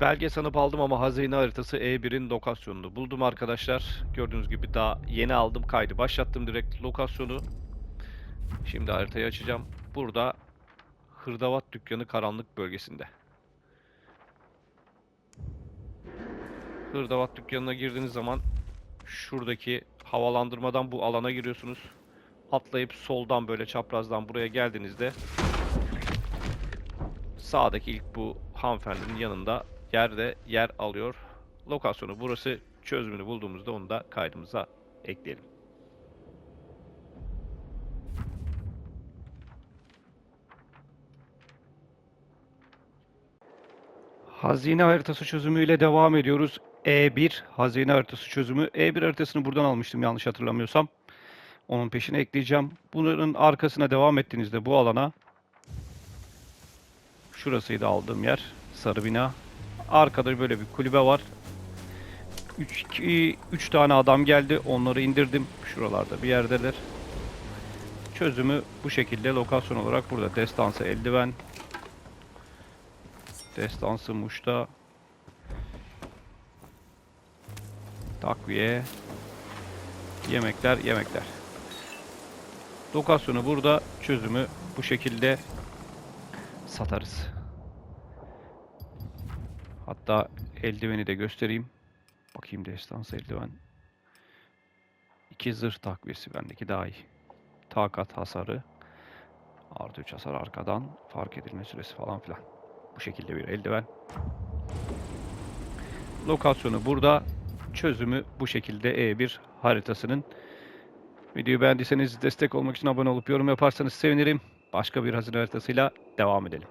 belge sanıp aldım ama hazine haritası E1'in lokasyonunu buldum arkadaşlar. Gördüğünüz gibi daha yeni aldım kaydı başlattım direkt lokasyonu. Şimdi haritayı açacağım. Burada Hırdavat Dükkanı karanlık bölgesinde. Hırdavat Dükkanı'na girdiğiniz zaman şuradaki havalandırmadan bu alana giriyorsunuz. Atlayıp soldan böyle çaprazdan buraya geldiğinizde sağdaki ilk bu hanımefendinin yanında yerde yer alıyor. Lokasyonu burası. Çözümünü bulduğumuzda onu da kaydımıza ekleyelim. Hazine haritası çözümüyle devam ediyoruz. E1 hazine haritası çözümü. E1 haritasını buradan almıştım yanlış hatırlamıyorsam. Onun peşine ekleyeceğim. Bunların arkasına devam ettiğinizde bu alana şurasıydı aldığım yer. Sarı bina. Arkada böyle bir kulübe var. 3 3 tane adam geldi. Onları indirdim. Şuralarda bir yerdeler. Çözümü bu şekilde lokasyon olarak burada. Destansı eldiven. Destansı muşta. Takviye. Yemekler, yemekler. Lokasyonu burada, çözümü bu şekilde satarız. Hatta eldiveni de göstereyim. Bakayım destansı eldiven. İki zırh takviyesi bendeki daha iyi. Takat hasarı. Artı 3 hasar arkadan. Fark edilme süresi falan filan. Bu şekilde bir eldiven. Lokasyonu burada. Çözümü bu şekilde E1 haritasının. Videoyu beğendiyseniz destek olmak için abone olup yorum yaparsanız sevinirim. Başka bir hazine haritasıyla devam edelim.